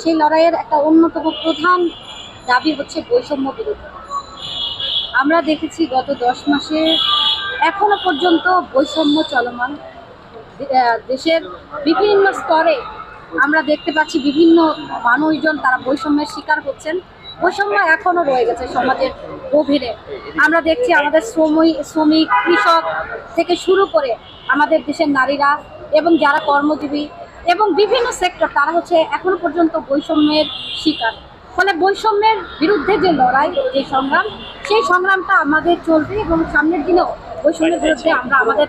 সেই লড়াইয়ের একটা অন্যতম প্রধান দাবি হচ্ছে বৈষম্য বিরোধী। আমরা দেখেছি গত দশ মাসে এখনও পর্যন্ত বৈষম্য চলমান। দেশের বিভিন্ন স্তরে আমরা দেখতে পাচ্ছি বিভিন্ন মানুষজন তারা বৈষম্যের শিকার হচ্ছেন। বৈষম্য এখনও রয়ে গেছে সমাজের গভীরে। আমরা দেখছি আমাদের শ্রমিক শ্রমিক, কৃষক থেকে শুরু করে আমাদের দেশের নারীরা এবং যারা কর্মজীবী এবং বিভিন্ন সেক্টর তারা হচ্ছে এখনও পর্যন্ত বৈষম্যের শিকার। ফলে বৈষম্যের বিরুদ্ধে যে লড়াই যে সংগ্রাম সেই সংগ্রামটা আমাদের চলবে এবং সামনের দিনেও বৈষম্যের বিরুদ্ধে আমরা আমাদের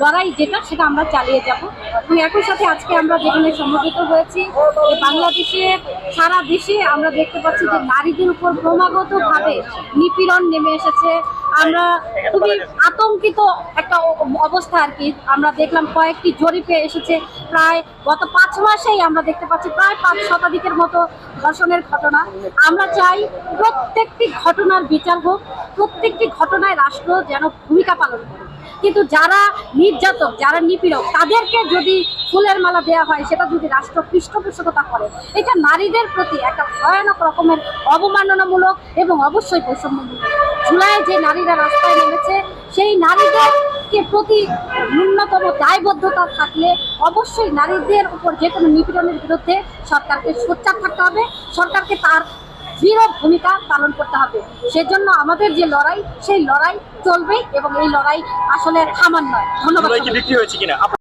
লড়াই যেটা সেটা আমরা চালিয়ে যাব। এবং একই সাথে আজকে আমরা যেখানে সমবেত হয়েছি বাংলাদেশে সারা দেশে আমরা দেখতে পাচ্ছি যে নারীদের উপর ক্রমাগতভাবে নিপীড়ন নেমে এসেছে। আমরা খুবই আতঙ্কিত একটা অবস্থা আর কি। আমরা দেখলাম কয়েকটি জরিপে এসেছে প্রায় গত পাঁচ মাসেই আমরা দেখতে পাচ্ছি প্রায় পাঁচ শতাধিকের মতো ধর্ষণের ঘটনা। আমরা চাই প্রত্যেকটি ঘটনার বিচার হোক প্রত্যেকটি ঘটনায় রাষ্ট্র যেন ভূমিকা পালন করে কিন্তু যারা নির্যাতক যারা নিপীড়ক তাদেরকে যদি ফুলের মালা দেওয়া হয় সেটা যদি রাষ্ট্র পৃষ্ঠপোষকতা করে এটা নারীদের প্রতি একটা ভয়ানক রকমের অবমাননামূলক এবং অবশ্যই বৈষম্যমূলক জুলাই যে নারীরা রাস্তায় নেমেছে সেই নারীদেরকে প্রতি ন্যূনতম দায়বদ্ধতা থাকলে অবশ্যই নারীদের উপর যে কোনো নিপীড়নের বিরুদ্ধে সরকারকে সোচ্চার থাকতে হবে। সরকারকে তার দৃঢ় ভূমিকা পালন করতে হবে। সেজন্য আমাদের যে লড়াই সেই লড়াই চলবে এবং এই লড়াই আসলে থামান নয় ধন্যবাদ